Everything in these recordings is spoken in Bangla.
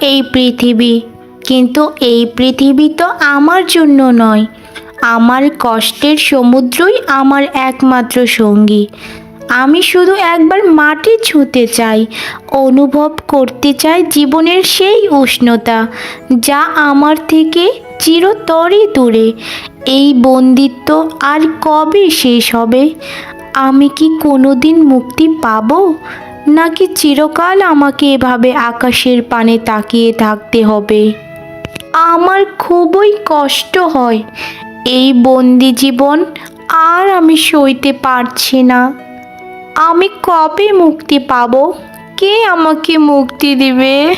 এই পৃথিবী। কিন্তু এই পৃথিবী তো আমার জন্য নয়। আমার কষ্টের সমুদ্রই আমার একমাত্র সঙ্গী। আমি শুধু একবার মাটি ছুঁতে চাই, অনুভব করতে চাই জীবনের সেই উষ্ণতা, যা আমার থেকে চিরতরে দূরে। এই বন্দিত্ব আর কবে শেষ হবে? আমি কি কোনোদিন মুক্তি পাবো? নাকি চিরকাল আমাকে এভাবে আকাশের পানে তাকিয়ে থাকতে হবে? আমার খুবই কষ্ট হয়। এই বন্দি জীবন আর আমি সইতে পারছি না। আমি কবে মুক্তি পাবো? কে আমাকে মুক্তি দিবে?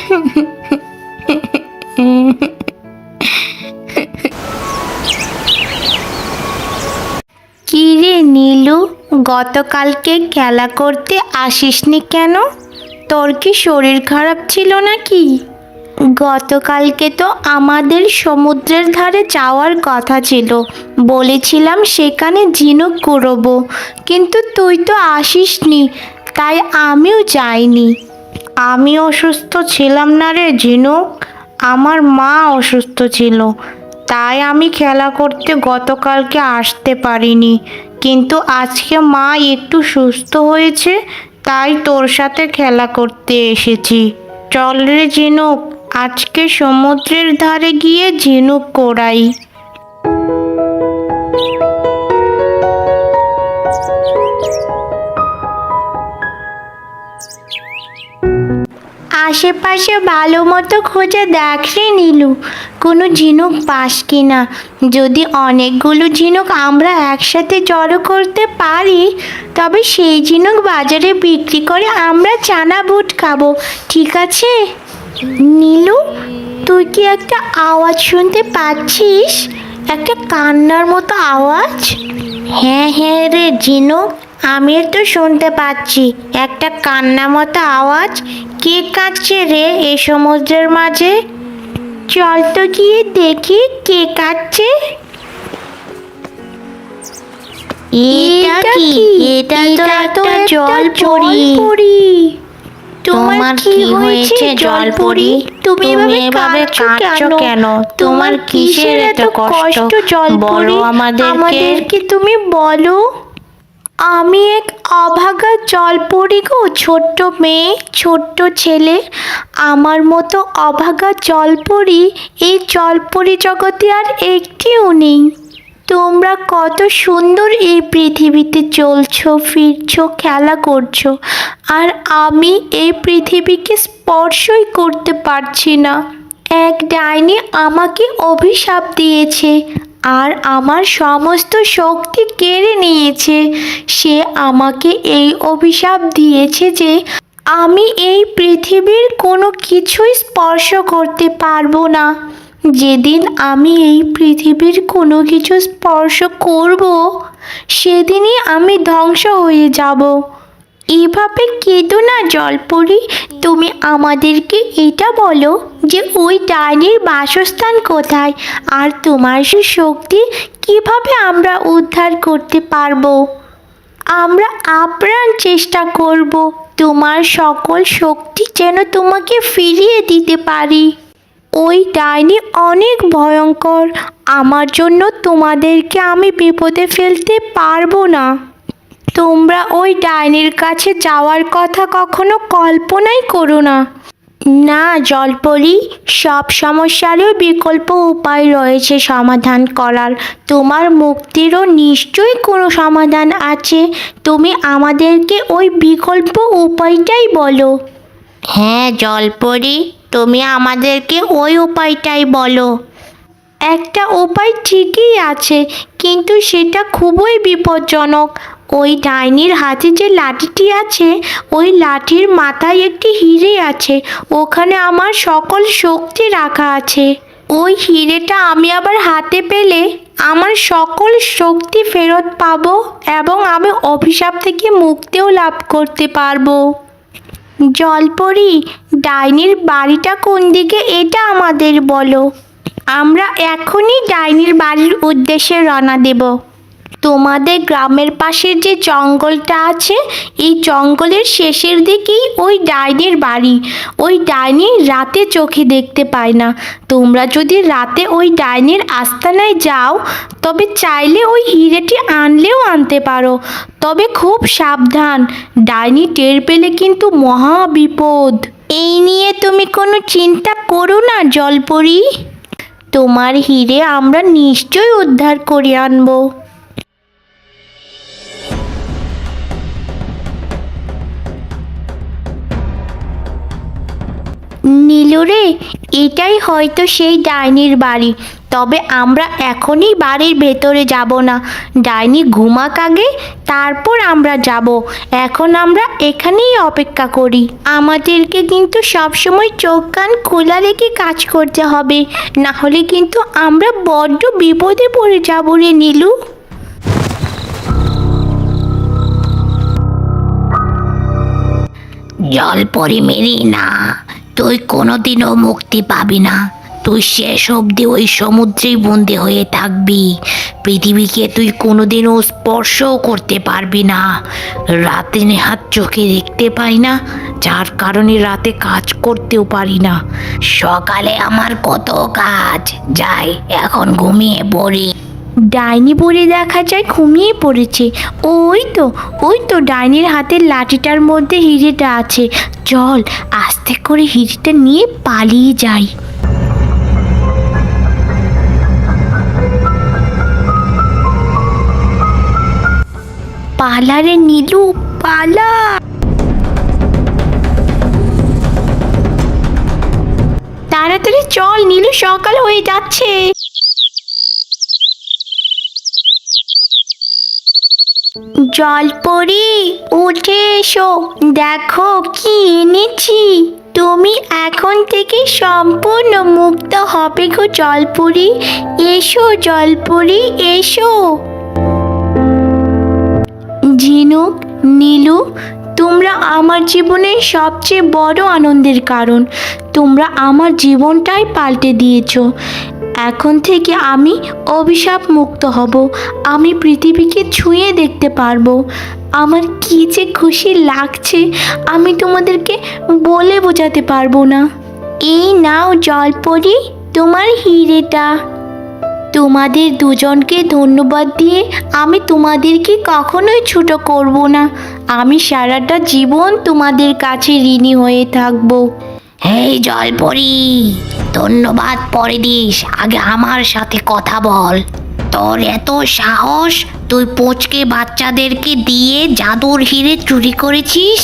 কি রে নীলু গতকালকে খেলা করতে আসিসনি কেন? তোর কি শরীর খারাপ ছিল নাকি? গতকালকে তো আমাদের সমুদ্রের ধারে যাওয়ার কথা ছিল। বলেছিলাম সেখানে ঝিনুক কুড়োবো, কিন্তু তুই তো আসিসনি, তাই আমিও যাইনি। আমি অসুস্থ ছিলাম না রে ঝিনুক, আমার মা অসুস্থ ছিল, তাই আমি খেলা করতে গতকালকে আসতে পারিনি। কিন্তু আজকে মা একটু সুস্থ হয়েছে, তাই তোর সাথে খেলা করতে এসেছি। চল রে ঝিনুক, আজকে সমুদ্রের ধারে গিয়ে ঝিনুক কোড়াই। আশেপাশে ভালো মতো খোঁজে দেখ রে নীলু। কোনো ঝিনুক পাস কিনা? যদি অনেকগুলো ঝিনুক আমরা একসাথে জড়ো করতে পারি, তবে সেই ঝিনুক বাজারে বিক্রি করে আমরা চানা বুট খাব, ঠিক আছে? নীলু, তুই কি একটা আওয়াজ শুনতে পাচ্ছিস? একটা কান্নার মতো আওয়াজ? হ্যাঁ হ্যাঁ রে ঝিনুক। আমিও তো শুনতে পাচ্ছি। একটা কান্না মতো আওয়াজ। কে কাঁদছে রে এ সমুদ্রের মাঝে? চল তো গিয়ে দেখি কে কাঁদছে। এটা কি? এটা তো তোমার কি হয়েছে জলপরি? তুমি এভাবে কাঁদছো কেন? তোমার কিসের এত কষ্ট? বলো আমাদেরকে তুমি বলো। আমি এক অভাগা জলপরি গো ছোট্ট মেয়ে, ছোট্ট ছেলে। আমার মতো অভাগা জলপরি, এই জলপরি জগতে আর একটিও নেই। তোমরা কত সুন্দর এই পৃথিবীতে চলছো, ফিরছো, খেলা করছ, আর আমি এই পৃথিবীকে স্পর্শই করতে পারছি না। এক ডাইনি আমাকে অভিশাপ দিয়েছে। আর আমার সমস্ত শক্তি কেড়ে নিয়েছে। সে আমাকে এই অভিশাপ দিয়েছে যে আমি এই পৃথিবীর কোনো কিছুই স্পর্শ করতে পারব না। যেদিন আমি এই পৃথিবীর কোনো কিছু স্পর্শ করব, সেদিনই আমি ধ্বংস হয়ে যাব। এভাবে কেঁদো না জলপরি। তুমি আমাদেরকে এটা বলো যে ওই ডাইনির বাসস্থান কোথায়? আর তোমার সে শক্তি কীভাবে আমরা উদ্ধার করতে পারব? আমরা আপ্রাণ চেষ্টা করব। তোমার সকল শক্তি যেন তোমাকে ফিরিয়ে দিতে পারি। ওই ডাইনি অনেক ভয়ঙ্কর। আমার জন্য তোমাদেরকে আমি বিপদে ফেলতে পারব না। তোমরা ওই ডাইনির কাছে যাওয়ার কথা কখনো কল্পনাই করো না। না জলপরি সব সমস্যারও বিকল্প উপায় রয়েছে সমাধান করার। তোমার মুক্তিরও নিশ্চয়ই কোনো সমাধান আছে। তুমি আমাদেরকে ওই বিকল্প উপায়টাই বলো। হ্যাঁ জলপরি তুমি আমাদেরকে ওই উপায়টাই বলো। একটা উপায় ঠিকই আছে কিন্তু সেটা খুবই বিপজ্জনক। ওই ডাইনির হাতে যে লাঠিটি আছে, ওই লাঠির মাথায় একটি হিরে আছে, ওখানে আমার সকল শক্তি রাখা আছে। ওই হিরেটা আমি আবার হাতে পেলে আমার সকল শক্তি ফেরত পাবো এবং আমি অভিশাপ থেকে মুক্তিও লাভ করতে পারব। জলপরি, ডাইনির বাড়িটা কোন দিকে এটা আমাদের বলো। আমরা এখনই ডাইনির বাড়ির উদ্দেশ্যে রওনা দেব। তোমাদের গ্রামের পাশের যে জঙ্গলটা আছে, এই জঙ্গলের শেষের দিকেই ওই ডাইনির বাড়ি। ওই ডাইনি রাতে চোখে দেখতে পায় না। তোমরা যদি রাতে ওই ডাইনির আস্তানায় যাও, তবে চাইলে ওই হিরেটি আনলেও আনতে পারো। তবে খুব সাবধান, ডাইনি টের পেলে কিন্তু মহা বিপদ। এই নিয়ে তুমি কোনো চিন্তা করো না, জলপরি। তোমার হিরে আমরা নিশ্চয়ই উদ্ধার করে আনব। নীলুরে এটাই হয়তো সেই ডাইনির বাড়ি। তবে আমরা এখনই বাড়ির ভেতরে যাব না। ডাইনি ঘুমাক আগে, তারপর আমরা যাব। এখন আমরা এখানেই অপেক্ষা করি। আমাদেরকে কিন্তু সবসময় চোখ কান খোলা রেখে কাজ করতে হবে। না হলে কিন্তু আমরা বড্ড বিপদে পড়ে যাব রে নীলু। জল পরি মেরি না। তুই কোনোদিনও মুক্তি পাবি না। তুই শেষ অবধি ওই সমুদ্রেই বন্দি হয়ে থাকবি। পৃথিবীকে তুই কোনোদিনও স্পর্শও করতে পারবি না। রাতে নেহাত চোখে দেখতে পাই না, যার কারণে রাতে কাজ করতেও পারি না। সকালে আমার কত কাজ, যাই, এখন ঘুমিয়ে পড়ি। ডাইনি পরে দেখা যায় ঘুমিয়ে পড়েছে। ওই তো ওই তো ডাইনির হাতের লাঠিটার মধ্যে হিরেটা আছে। চল, আস্তে করে হিরেটা নিয়ে পালিয়ে যাই। পালারে নীলু, পালা। তাড়াতাড়ি চল, নীলু সকাল হয়ে যাচ্ছে। জলপরি উঠে এসো। দেখো কি এনেছি। তুমি এখন থেকে সম্পূর্ণ মুক্ত হবে গো জলপুরি। এসো জলপুরি, এসো। ঝিনুক নীলু, তোমরা আমার জীবনের সবচেয়ে বড় আনন্দের কারণ। তোমরা আমার জীবনটাই পাল্টে দিয়েছ। এখন থেকে আমি অভিশাপ মুক্ত হব। আমি পৃথিবীকে ছুঁয়ে দেখতে পারব। আমার কি যে খুশি লাগছে, আমি তোমাদেরকে বলে বোঝাতে পারব না। এই নাও জলপরি, তোমার হিরেটা। তোমাদের দুজনকে ধন্যবাদ দিয়ে আমি তোমাদেরকে কখনোই ছোট করব না। আমি সারাটা জীবন তোমাদের কাছে ঋণী হয়ে থাকব। এই জল পরি ধন্যবাদ পরে দিস আগে আমার সাথে কথা বল। তোর এত সাহস, তুই পোচকে বাচ্চাদেরকে দিয়ে জাদুর হিরে চুরি করেছিস?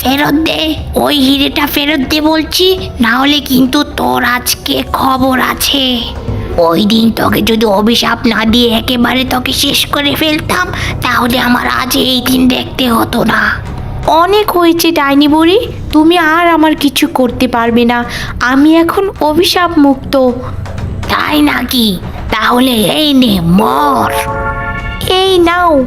ফেরত দে, ওই হিরেটা ফেরত দে বলছি না হলে কিন্তু তোর আজকে খবর আছে। ওই দিন তোকে যদি অভিশাপ না দিয়ে একেবারে তোকে শেষ করে ফেলতাম, তাহলে আমার আজ এই দিন দেখতে হতো না। অনেক হয়েছে ডাইনি বুড়ি। তুমি আর আমার কিছু করতে পারবে না। আমি এখন অভিশাপ মুক্ত। তাই নাকি? তাহলে এই নে, মর। এই নাও।